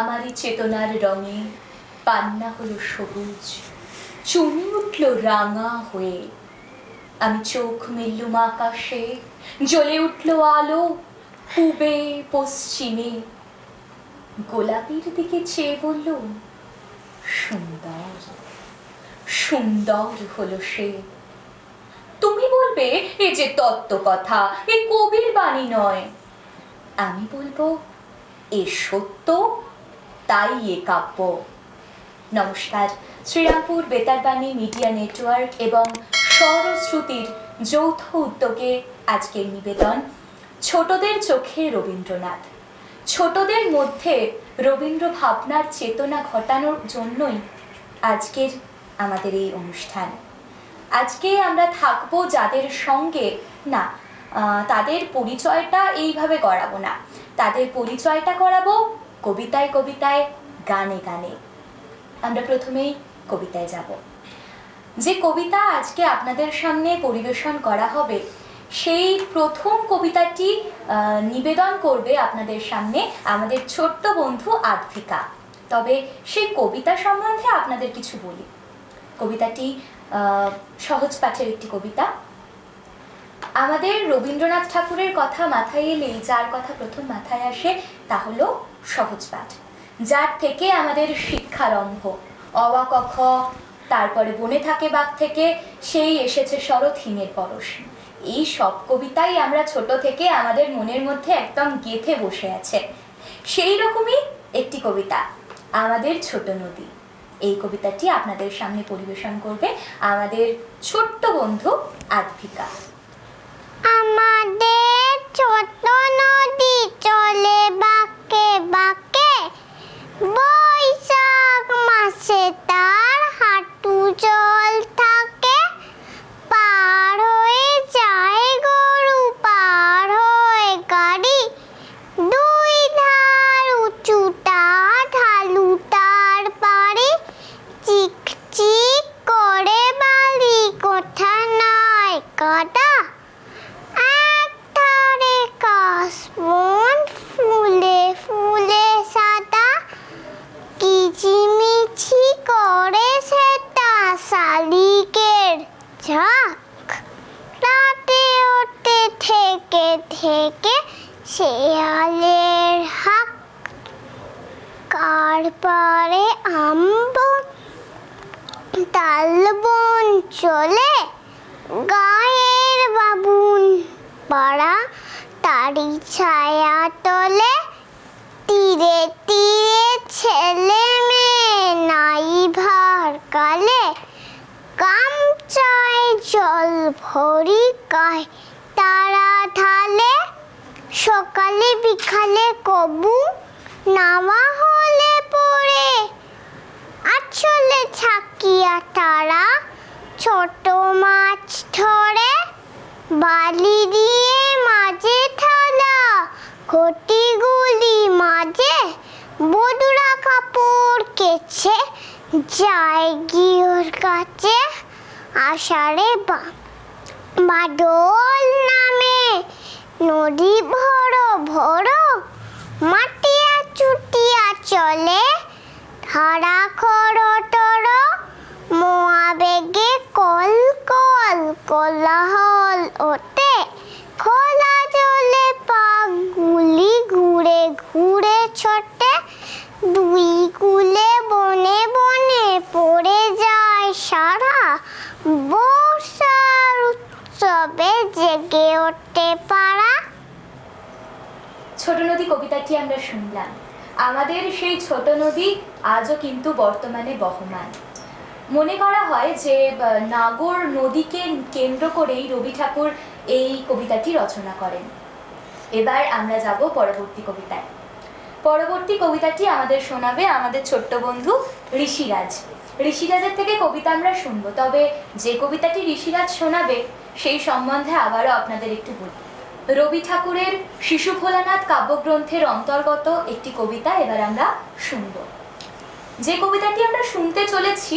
আমারই চেতনার রঙে পান্না হলো সবুজ। চুনি উঠল রাঙা হয়ে। আমি চোখ মেললুম আকাশে, জ্বলে উঠল আলো পূবে, পশ্চিমে। গোলাপির দিকে চেয়ে বলল, সুন্দর সুন্দর হলো সে। তুমি বলবে, এ যে তত্ত্ব কথা, এ কবির বাণী নয়। আমি বলব, এ সত্য তাই এ কাব্য। নমস্কার। শ্রীরামপুর বেতারবাণী মিডিয়া নেটওয়ার্ক এবং স্বরশ্রুতির যৌথ উদ্যোগে আজকের নিবেদন, ছোটদের চোখে রবীন্দ্রনাথ। ছোটদের মধ্যে রবীন্দ্র ভাবনার চেতনা ঘটানোর জন্যই আজকের আমাদের এই অনুষ্ঠান। আজকে আমরা থাকব যাদের সঙ্গে, না তাদের পরিচয়টা এইভাবে করাবো না। তাদের পরিচয়টা করাবো কবিতায় কবিতায়, গানে গানে। আমরা প্রথমেই কবিতায় যাব। যে কবিতা আজকে আপনাদের সামনে পরিবেশন করা হবে, সেই প্রথম কবিতাটি নিবেদন করবে আপনাদের সামনে আমাদের ছোট্ট বন্ধু আদ্ভিকা তবে সেই কবিতা সম্বন্ধে আপনাদের কিছু বলি। কবিতাটি সহজ পাঠের একটি কবিতা। আমাদের রবীন্দ্রনাথ ঠাকুরের কথা মাথায় এলেই, যার কথা প্রথম মাথায় আসে, তা হলো সহজ পাঠ যার থেকে আমাদের শিক্ষারম্ভ ক তারপরে বনে থাকে বাঘ থেকে, সেই এসেছে শরৎ শরৎহীনের পরশ। এই সব কবিতাই আমরা ছোট থেকে আমাদের মনের মধ্যে একদম গেথে বসে আছে। সেই রকমই একটি কবিতা, আমাদের ছোট নদী। এই কবিতাটি আপনাদের সামনে পরিবেশন করবে আমাদের ছোট্ট বন্ধু আদ্ভিকা আমাদের ছোট নদী চলে বাঁকে বাঁকে। বৈশাখ মাসে তার হাঁটু জল থাকে। পার হয়ে যায় গরু, পার হয়ে গাড়ি। দুই ধার উঁচুটা, ঢালু তার পারে চিক চিক করে বালি কোঠা নয় কাটা। এক ধারে কাশবন ফুলে ফুলে সাদা কিচিমিচি করে সেটা শালিকের ঝাঁক রাতে ওঠে থেকে শেয়ালের হাক কার পারে আম্ব তালবন চলে গায়ের বাবুন পাড়া তারি ছায়া তলে তীরে তীরে ছেলে মেয়ে নাই ভার কালে গামছায় জল ভরি গায় তারা ঢালে সকালে, বিকালে কবু নামা হলে পড়ে। আচলে ছাকিয়া তারা ছোট মাছ ধরে, বালি দিয়ে মাঝে থালা ঘটিগুলি মাঝে বধুরা কাপড় কেছে, যায় গিয়োর কাছে আষাঢ়ে বাদল নামে নদী ভরো ভরো, মাটিয়া চুটিয়া চলে। ধারা খড় টর, মোয়া বেগে কল কল, কোলাহল ওঠে খোলা জলে পাগুলি ঘুরে ঘুরে ছোটে দুই কুলে বনে বনে পড়ে যায় সারা বর্ষার উৎসবে জেগে ওঠে পাড়া ছোট নদী কবিতাটি শুনলাম আমাদের সেই ছোট নদী আজও কিন্তু বর্তমানে বহমান। মনে করা হয় যে নাগর নদীকে কেন্দ্র করেই রবি ঠাকুর এই কবিতাটি রচনা করেন। এবার আমরা যাব পরবর্তী কবিতায়। পরবর্তী কবিতাটি আমাদের শোনাবে আমাদের ছোট্ট বন্ধু ঋষিরাজ। ঋষিরাজের থেকে কবিতা আমরা শুনব, তবে যে কবিতাটি ঋষিরাজ শোনাবে, সেই সম্বন্ধে আবারও আপনাদের একটু বলি। রবি ঠাকুরের শিশু ভোলানাথ কাব্যগ্রন্থের অন্তর্গত একটি কবিতা এবার আমরা শুনব। যে কবিতাটি আমরা শুনতে চলেছি,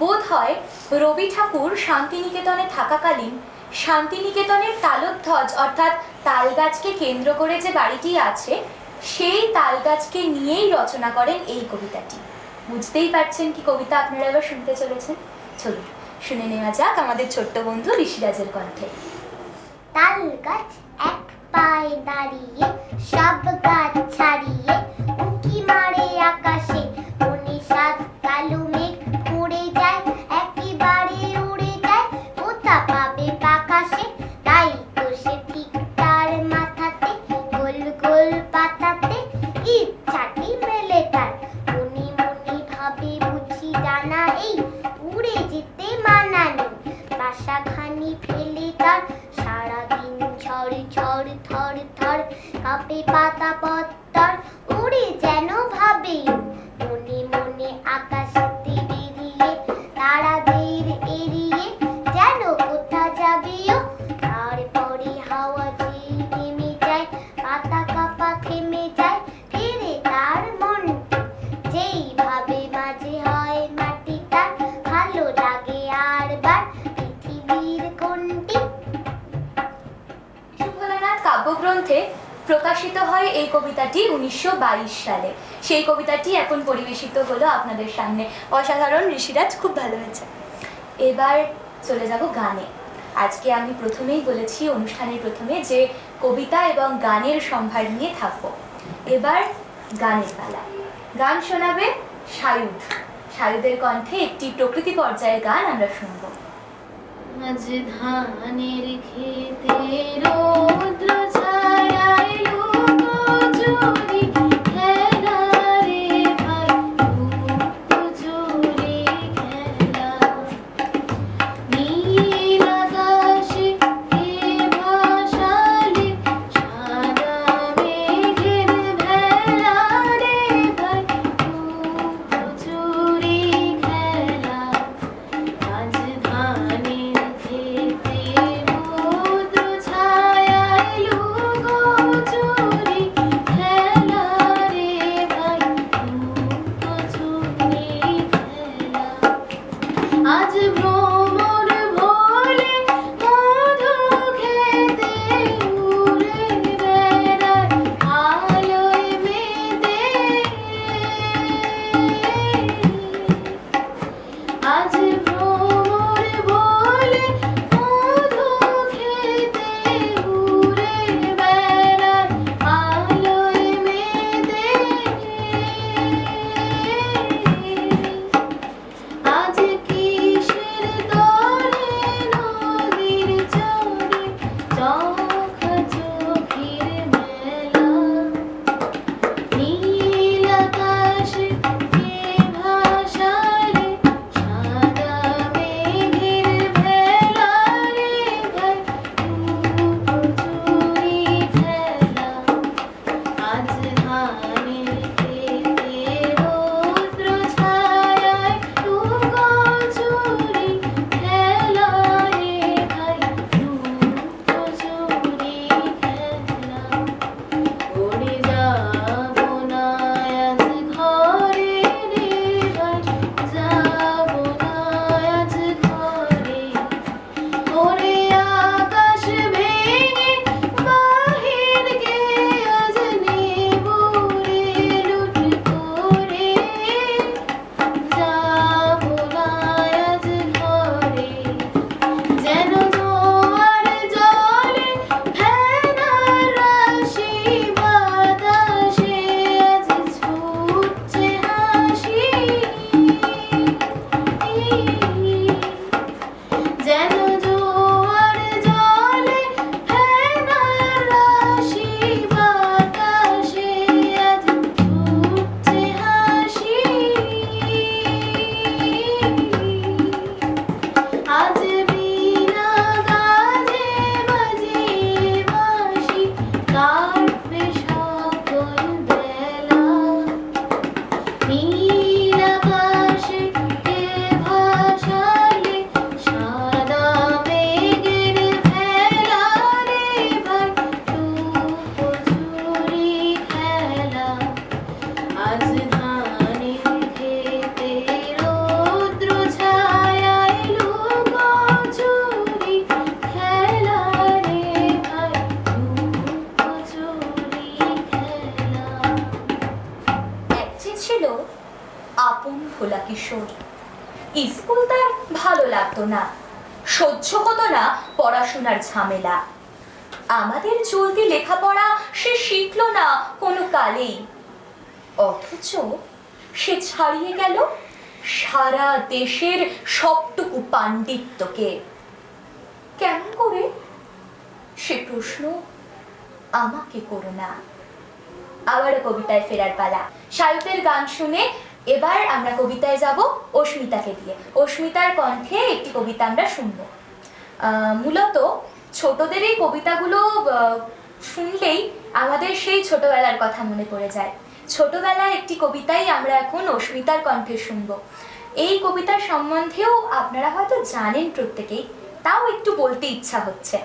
বোধ হয় রবি ঠাকুর শান্তিনিকেতনে থাকাকালীন শান্তিনিকেতনের তালোধ্বজ অর্থাৎ তালগাছকে কেন্দ্র করে যে বাড়িটি আছে, সেই তালগাছকে নিয়েই রচনা করেন এই কবিতাটি। বুঝতেই পারছেন কি কবিতা আপনারা এবার শুনতে চলেছেন? চলুন, শুনে নেওয়া যাক আমাদের ছোট্ট বন্ধু ঋষিরাজের কণ্ঠে। তাল গাছ এক পায়ে দাঁড়িয়ে সব গাছ ছাড়িয়ে উঁকি মারে আকাশে। প্রকাশিত হয় এই কবিতাটি উনিশশো বাইশ সালে। সেই কবিতাটি এখন পরিবেশিত হলো আপনাদের সামনে। অসাধারণ, ঋষিরাজ, খুব ভালো হয়েছে। এবার চলে যাব গানে। আজকে আমি প্রথমেই বলেছি, অনুষ্ঠানের প্রথমে যে কবিতা এবং গানের সম্ভার নিয়ে থাকব। এবার গানের পালা। গান শোনাবে সায়ুদ। সায়ুদের কণ্ঠে একটি প্রকৃতি পর্যায়ের গান আমরা শুনব। আজ ধানের খেতে রোদ Hadi bro. ঝামেলা। আমাদের চলতি লেখাপড়া সে শিখলো না কোনো কালেই। অথচ সে ছাড়িয়ে গেল সারা দেশের সবটুকু পাণ্ডিত্যকে। কেমন করে? সে প্রশ্ন আমাকে করো না। আবারও কবিতায় ফেরার পালা। সায়ুতের গান শুনে এবার আমরা কবিতায় যাব অস্মিতাকে দিয়ে। অস্মিতার কণ্ঠে একটি কবিতা আমরা শুনব। মূলত ছোটদের এই কবিতাগুলো শুনলেই আমাদের সেই ছোটবেলার কথা মনে পড়ে যায়। ছোটবেলায় একটি কবিতাই আমরা এখন অস্মিতার কণ্ঠে শুনব। এই কবিতা সম্বন্ধেও আপনারা হয়তো জানেন প্রত্যেকেই, তাও একটু বলতে ইচ্ছা হচ্ছে।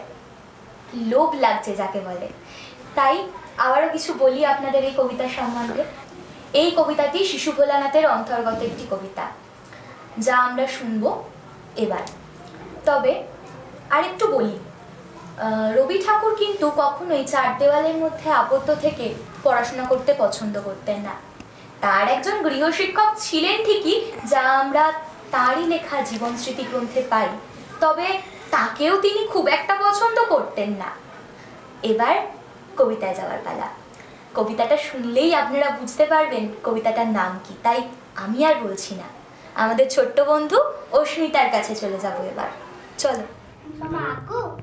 লোভ লাগছে যাকে বলে। তাই আবারও কিছু বলি আপনাদের এই কবিতার সম্বন্ধে। এই কবিতাটি শিশু ভোলানাথের অন্তর্গত একটি কবিতা, যা আমরা শুনব এবার। তবে আরেকটু বলি রবি ঠাকুর কিন্তু কখনোই চার দেওয়ালের মধ্যে আবদ্ধ থেকে পড়াশোনা করতে পছন্দ করতেন না। তার একজন গৃহশিক্ষক ছিলেন ঠিকই, যা আমরা তারই লেখা জীবন স্মৃতি গ্রন্থে পাই। তবে তাকেও তিনি খুব একটা পছন্দ করতেন না। এবার কবিতায় যাওয়ার পালা। কবিতাটা শুনলেই আপনারা বুঝতে পারবেন কবিতাটার নাম কি, তাই আমি আর বলছি না। আমাদের ছোট্ট বন্ধু অস্মিতার কাছে চলে যাব এবার। চলো।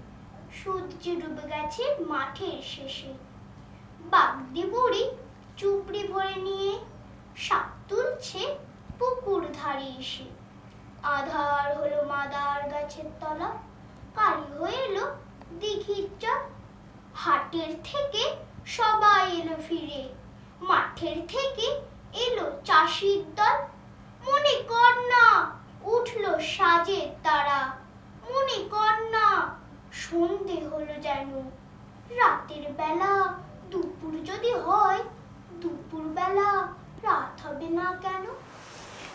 সূর্য ডুবে গেছে মাঠের শেষে। বাগদি বুড়ি চুপড়ি ভরে নিয়ে সাপ তুলছে পুকুর ধারে এসে। আধার হলো মাদার গাছের তলা, কালি হয়ে এলো দিঘির চর। হাটের থেকে সবাই এলো ফিরে, মাঠের থেকে এলো চাষির দল। মনে কর না উঠল সাজের তারা। মনে কর না সন্ধে হলো যেন। রাতের বেলা দুপুর যদি হয়, দুপুর বেলা রাত হবে না কেন?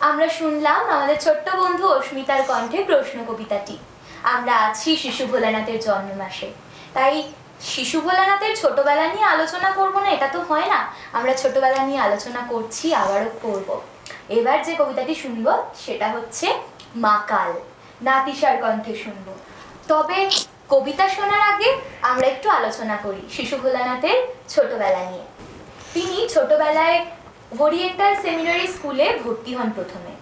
আমরা শুনলাম আমাদের ছোট্ট বন্ধু অস্মিতার কণ্ঠে প্রশ্ন কবিতাটি। আমরা আছি শিশু ভোলানাথের জন্ম মাসে তাই শিশু ভোলানাথের ছোটবেলা নিয়ে আলোচনা করব না, এটা তো হয় না। আমরা ছোটবেলা নিয়ে আলোচনা করছি, আবারও করব। এবার যে কবিতাটি শুনব, সেটা হচ্ছে মাকাল নাতিশার কণ্ঠে শুনব। তবে কবিতা শোনার আগে আমরা একটু আলোচনা করি শিশু ভোলানাথের ছোটবেলা নিয়ে। তিনি ছোটবেলায় ওরিয়েন্টাল সেমিনারি স্কুলে ভর্তি হন প্রথমে।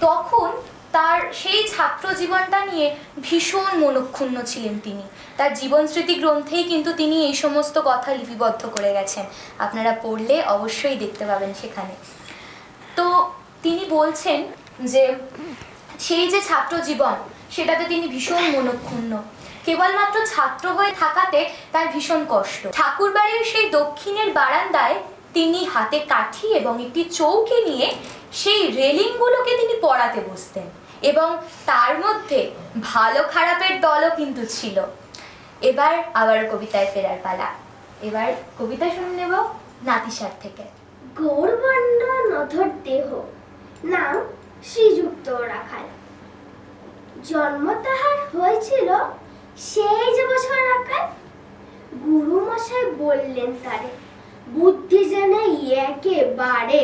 তখন তার সেই ছাত্র জীবনটা নিয়ে ভীষণ মনক্ষুণ্ণ ছিলেন তিনি। তার জীবন স্মৃতি গ্রন্থেই কিন্তু তিনি এই সমস্ত কথা লিপিবদ্ধ করে গেছেন। আপনারা পড়লে অবশ্যই দেখতে পাবেন সেখানে। তো তিনি বলছেন যে, সেই যে ছাত্র জীবন, সেটাতে তিনি ভীষণ মনক্ষুণ্ণ। কেবলমাত্র ছাত্র হয়ে থাকাতে তার ভীষণ কষ্ট। ঠাকুর বাড়ির সেই দক্ষিণের বারান্দায় তিনি হাতে কাঠি এবং একটি চৌকি নিয়ে সেই রেলিংগুলোকে তিনি পড়াতে বসতেন এবং তার মধ্যে ভালো খারাপের দলও কিন্তু ছিল। এবার আবার কবিতায় ফেরার পালা। এবার কবিতা শুনে নেব নাতিসার থেকে। গৌরবর্ণ নধর দেহ, নাম শ্রীযুক্ত রাখাল। জন্ম তাহার হয়েছিল সেই যে বছর রাখাল গুরু মশাই বললেন তারে, বুদ্ধি যেন একেবারে।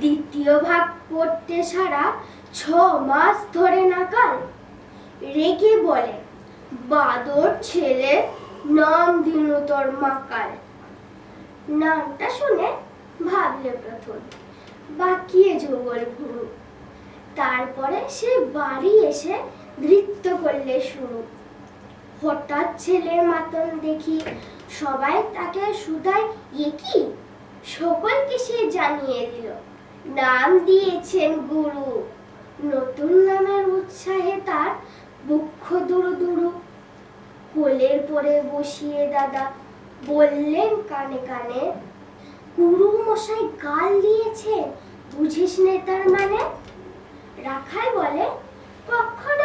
দ্বিতীয় ভাগ পড়তে সারা ছ মাস ধরে নাকাল রেগে বলে, বাদর ছেলে, নাম দিনু তোর মাকাল। নামটা শুনে ভাবলে প্রথম বাকিয়ে যুগল ভুরু তারপরে সে বাড়ি এসে নৃত্য করলে শুরু হঠাৎ ছেলের মাতন দেখি সবাই তাকে সুদায় এ কি সকলকে সে জানিয়ে দিল। নাম দিয়েছেন গুরু। নতুন নামের উৎসাহে তার দুঃখ দুরু দুরু। কোলের পরে বসিয়ে দাদা বললেন কানে কানে, গুরু মশাই গাল দিয়েছে বুঝিস নেতার মানে? রাখাল বলে, কখনো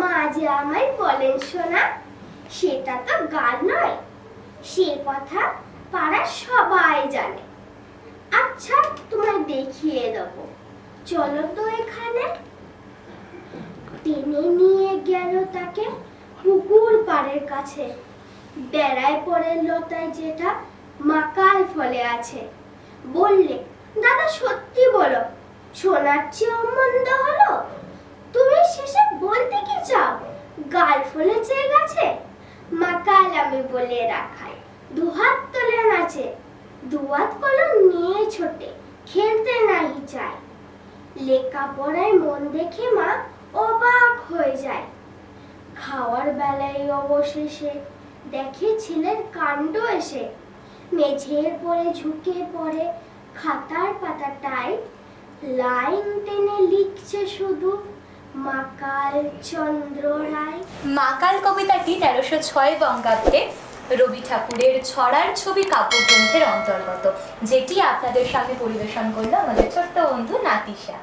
মা যে আমায় বলেন শোনা সেটা তো গান নয়। সে কথা পাড়ার সবাই জানে। আচ্ছা তোমায় দেখিয়ে দেবো। চলো তো এখানে। টেনে নিয়ে গেল তাকে পুকুর পাড়ের কাছে। বেড়ায় পড়ে লতায় যেটা মাকাল ফলে আছে। বললে, দাদা, সত্যি বলো, সোনার চেয়েও মন্দ হলো? তুমি শেষে বলতে কি চাও? গাল ফলে চেয়ে গেছে? মাকাল আমি বলে রাখাই দুহাত তোলে নাচে। দুয়াত কলম নিয়ে ছোটে, খেলতে নাহি চায়। লেখাপড়ায় মন দেখে মা অবাক হয়ে যায়। খাওয়ার বেলায় অবশেষে দেখে ছেলের কাণ্ড এসে। মেঝের পরে ঝুঁকে পড়ে খাতার পাতাটায় লাইন টেনে লিখছে শুধু মাকাল চন্দ্র রায়। মাকাল কবিতাটি তেরোশো ছয় বঙ্গাব্দে রবি ঠাকুরের ছড়ার ছবি কাব্যগ্রন্থের অন্তর্গত, যেটি আপনাদের সামনে পরিবেশন করল আমাদের ছোট্ট বন্ধু নাতিশা।